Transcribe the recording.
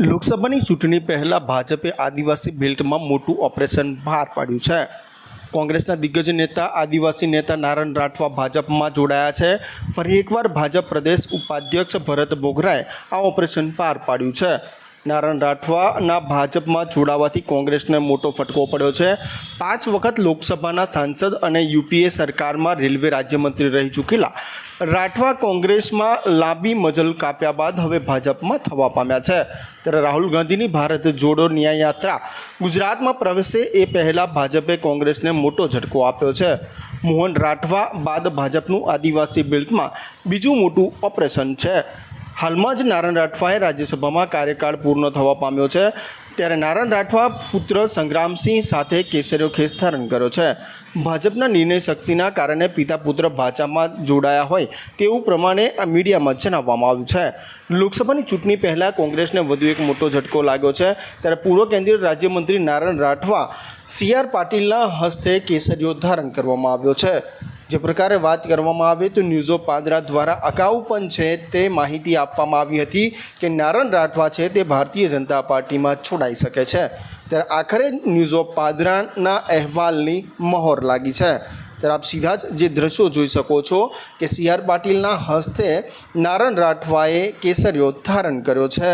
લોકસભાની ચૂંટણી પહેલાં ભાજપે આદિવાસી બેલ્ટમાં મોટું ઓપરેશન બહાર પાડ્યું છે. કોંગ્રેસના દિગ્ગજ નેતા, આદિવાસી નેતા નારણ રાઠવા ભાજપમાં જોડાયા છે. ફરી એકવાર ભાજપ પ્રદેશ ઉપાધ્યક્ષ ભરત બોગરાએ આ ઓપરેશન પાર પાડ્યું છે. નારણ રાઠવાના ભાજપમાં જોડાવાથી કોંગ્રેસને મોટો ફટકો પડ્યો છે. પાંચ વખત લોકસભાના સાંસદ અને યુપીએ સરકારમાં રેલવે રાજ્યમંત્રી રહી ચૂકેલા. રાઠવા કોંગ્રેસમાં લાંબી મજલ કાપ્યા બાદ હવે ભાજપમાં થવા પામ્યા છે. ત્યારે રાહુલ ગાંધીની ભારત જોડો ન્યાય યાત્રા. ગુજરાતમાં પ્રવેશે એ પહેલાં ભાજપે કોંગ્રેસને મોટો ઝટકો આપ્યો છે. મોહન રાઠવા બાદ ભાજપનું આદિવાસી બેલ્ટમાં બીજું મોટું ઓપરેશન છે. હાલમાં જ નારણ રાઠવાએ રાજ્યસભામાં કાર્યકાળ પૂર્ણ થવા પામ્યો છે. ત્યારે નારણ રાઠવા પુત્ર સંગ્રામસિંહ સાથે કેસરીઓ ખેસ ધારણ કર્યો છે. ભાજપના નિર્ણય શક્તિના કારણે પિતા પુત્ર ભાજપમાં જોડાયા હોય તેવું પ્રમાણે આ મીડિયામાં જણાવવામાં આવ્યું છે. લોકસભાની ચૂંટણી પહેલાં કોંગ્રેસને વધુ એક મોટો ઝટકો લાગ્યો છે. ત્યારે પૂર્વ કેન્દ્રીય રાજ્યમંત્રી નારણ રાઠવા સી આર પાટીલના હસ્તે કેસરીઓ ધારણ કરવામાં આવ્યો છે. જે પ્રકારે વાત કરવામાં આવે તો ન્યૂઝ ઓફ પાદરા દ્વારા અગાઉ પણ છે તે માહિતી આપવામાં આવી હતી કે નારણ રાઠવા છે તે ભારતીય જનતા પાર્ટીમાં છોડાઈ શકે છે. ત્યારે આખરે ન્યૂઝ ઓફ પાદરાના અહેવાલની મહોર લાગી છે. ત્યારે આપ સીધા જ જે દ્રશ્યો જોઈ શકો છો કે સી આર પાટીલના હસ્તે નારણ રાઠવાએ કેસરિયો ધારણ કર્યો છે.